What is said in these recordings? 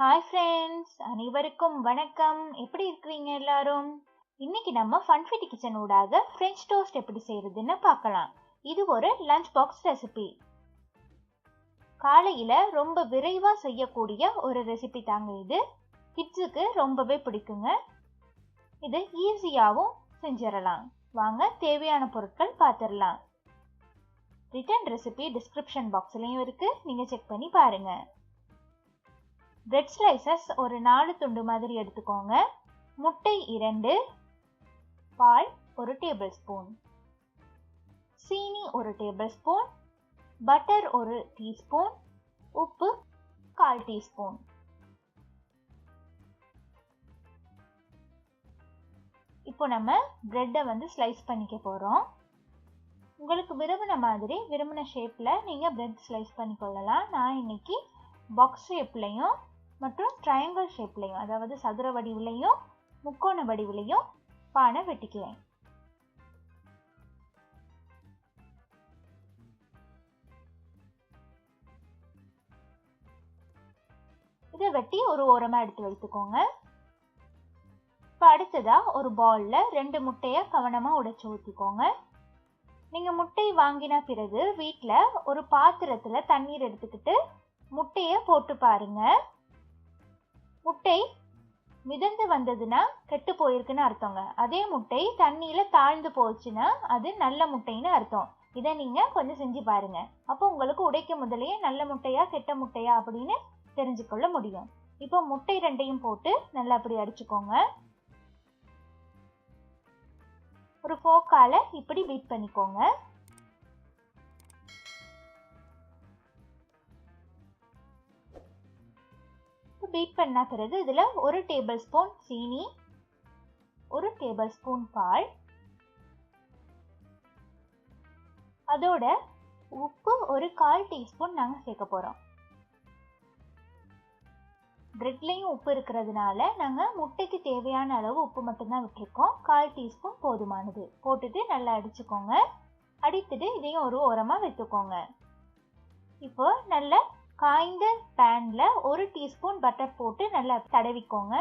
Hi friends அனைவருக்கும் வணக்கம். எப்படி இருக்கிறீங்க எல்லாரும்? இன்னைக்கு நம்ம ஃபன்ஃபிட்டி கிச்சன் ஊடாக ஃப்ரெஞ்ச் டோஸ்ட் எப்படி செய்யறதுன்னு பார்க்கலாம். இது ஒரு லஞ்ச் பாக்ஸ் ரெசிபி காலையில் ரொம்ப விரைவாக செய்யக்கூடிய ஒரு ரெசிபி தாங்க இது. கிட்ஸுக்கு ரொம்பவே பிடிக்குங்க. இது ஈஸியாகவும் செஞ்சிடலாம். வாங்க தேவையான பொருட்கள் பார்த்துடலாம் ரிட்டன் ரெசிபி டிஸ்கிரிப்ஷன் பாக்ஸ்லையும் இருக்குது நீங்கள் செக் பண்ணி பாருங்கள் பிரெட் ஸ்லைசஸ் ஒரு நாலு துண்டு மாதிரி எடுத்துக்கோங்க. முட்டை இரண்டு பால் ஒரு டேபிள் ஸ்பூன் சீனி ஒரு டேபிள் ஸ்பூன் பட்டர் ஒரு டீஸ்பூன் உப்பு கால் டீஸ்பூன் இப்போ நம்ம பிரெட்டை வந்து ஸ்லைஸ் பண்ணிக்க போகிறோம் உங்களுக்கு விரும்பின மாதிரி விரும்பின ஷேப்பில் நீங்கள் பிரெட் ஸ்லைஸ் பண்ணிக்கொள்ளலாம். நான் இன்னைக்கு பாக்ஸ் ஷேப்லையும் மற்றும் ட்ரையாங்கிள் ஷேப்லையும் அதாவது சதுர வடிவிலையும் முக்கோண வடிவிலையும் பானை வெட்டிக்குவேன் இதை வெட்டி ஒரு ஓரமாக எடுத்து வைத்துக்கோங்க இப்போ அடுத்ததாக ஒரு பாலில் ரெண்டு முட்டையை கவனமாக உடைச்சி ஊற்றிக்கோங்க நீங்கள் முட்டை வாங்கின பிறகு வீட்டில் ஒரு பாத்திரத்தில் தண்ணீர் எடுத்துக்கிட்டு முட்டையை போட்டு பாருங்கள் முட்டை மிதந்து வந்ததுன்னா கெட்டு போயிருக்குன்னு அர்த்தங்க. அதே முட்டை தண்ணியில் தாழ்ந்து போச்சுன்னா அது நல்ல முட்டைன்னு அர்த்தம். இதை நீங்கள் கொஞ்சம் செஞ்சு பாருங்க. அப்போ உங்களுக்கு உடைக்க முதலையே நல்ல முட்டையா கெட்ட முட்டையா அப்படின்னு தெரிஞ்சுக்கொள்ள முடியும். இப்போ முட்டை ரெண்டையும் போட்டு நல்லா அப்படி அடிச்சுக்கோங்க. ஒரு ஃபோக்கால இப்படி பீட் பண்ணிக்கோங்க. பீட் பண்ண பிறகு இதில் ஒரு டேபிள் ஸ்பூன் சீனி ஒரு டேபிள் ஸ்பூன் பால் அதோட உப்பு ஒரு கால் டீஸ்பூன் நாங்கள் சேர்க்க போகிறோம் பிரெட்லேயும் உப்பு இருக்கிறதுனால நாங்கள் முட்டைக்கு தேவையான அளவு உப்பு மட்டும்தான் விட்டுருக்கோம். கால் டீஸ்பூன் போதுமானது. போட்டுட்டு நல்லா அடிச்சுக்கோங்க. அடித்துட்டு இதையும் ஒரு ஓரமாக வைத்துக்கோங்க இப்போ நல்ல காய்ந்த பேனில் ஒரு டீஸ்பூன் பட்டர் போட்டு நல்லா தடவிக்கோங்க.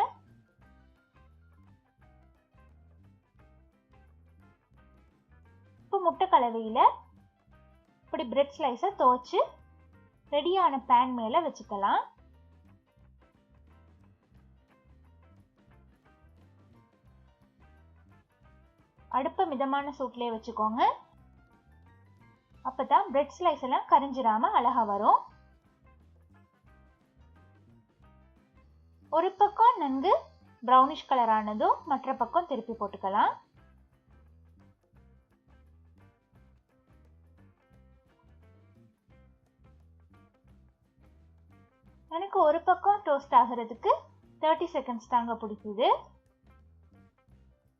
இப்போ முட்டை கலவையில் இப்படி பிரெட் ஸ்லைஸை துவச்சி ரெடியான பேன் மேலே வச்சுக்கலாம். அடுப்பை மிதமான சூட்லேயே வச்சுக்கோங்க. அப்போ தான் பிரெட் ஸ்லைஸ் எல்லாம் கரிஞ்சிடாமல் அழகாக வரும். ஒரு பக்கம் நன்கு ப்ரௌனிஷ் கலர் ஆனதும் மற்ற பக்கம் திருப்பி போட்டுக்கலாம். எனக்கு ஒரு பக்கம் டோஸ்ட் ஆகிறதுக்கு தேர்ட்டி செகண்ட்ஸ் தாங்க பிடிக்குது.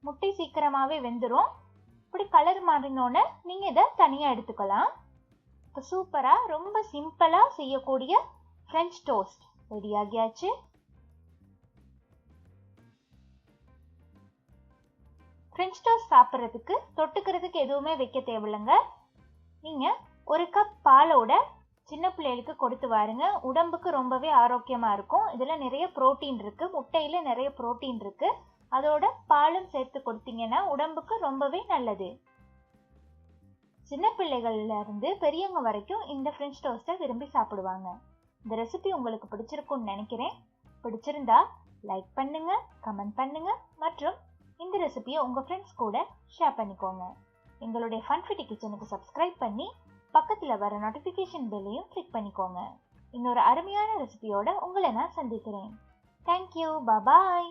முட்டை சீக்கிரமாகவே வெந்துடும் இப்படி கலர் மாறினோன்னே நீங்கள் இதை தனியாக எடுத்துக்கலாம். இப்போ சூப்பராக ரொம்ப சிம்பிளாக செய்யக்கூடிய ஃப்ரெஞ்ச் டோஸ்ட் ரெடி ஆகியாச்சு. ஃப்ரெஞ்ச் டோஸ்ட் சாப்பிட்றதுக்கு தொட்டுக்கிறதுக்கு எதுவுமே வைக்க தேவையில்லைங்க. நீங்கள் ஒரு கப் பாலோட சின்ன பிள்ளைகளுக்கு கொடுத்து வாருங்க. உடம்புக்கு ரொம்பவே ஆரோக்கியமாக இருக்கும். இதில் நிறைய ப்ரோட்டீன் இருக்குது முட்டையில் நிறைய ப்ரோட்டீன் இருக்குது அதோட பாலும் சேர்த்து கொடுத்தீங்கன்னா உடம்புக்கு ரொம்பவே நல்லது. சின்ன பிள்ளைகள்ல இருந்து பெரியவங்க வரைக்கும் இந்த ஃப்ரெஞ்ச் டோஸ்ட்டை விரும்பி சாப்பிடுவாங்க. இந்த ரெசிபி உங்களுக்கு பிடிச்சிருக்கும்னு நினைக்கிறேன். பிடிச்சிருந்தா லைக் பண்ணுங்க கமெண்ட் பண்ணுங்க மற்றும் இந்த ரெசிபியை உங்கள் ஃப்ரெண்ட்ஸ் கூட ஷேர் பண்ணிக்கோங்க. எங்களுடைய ஃபன்ஃபிட்டி கிச்சனுக்கு சப்ஸ்கிரைப் பண்ணி பக்கத்தில் வர நோட்டிஃபிகேஷன் பெல்லையும் கிளிக் பண்ணிக்கோங்க. இன்னொரு அருமையான ரெசிபியோட உங்களை நான் சந்திக்கிறேன். Thank you bye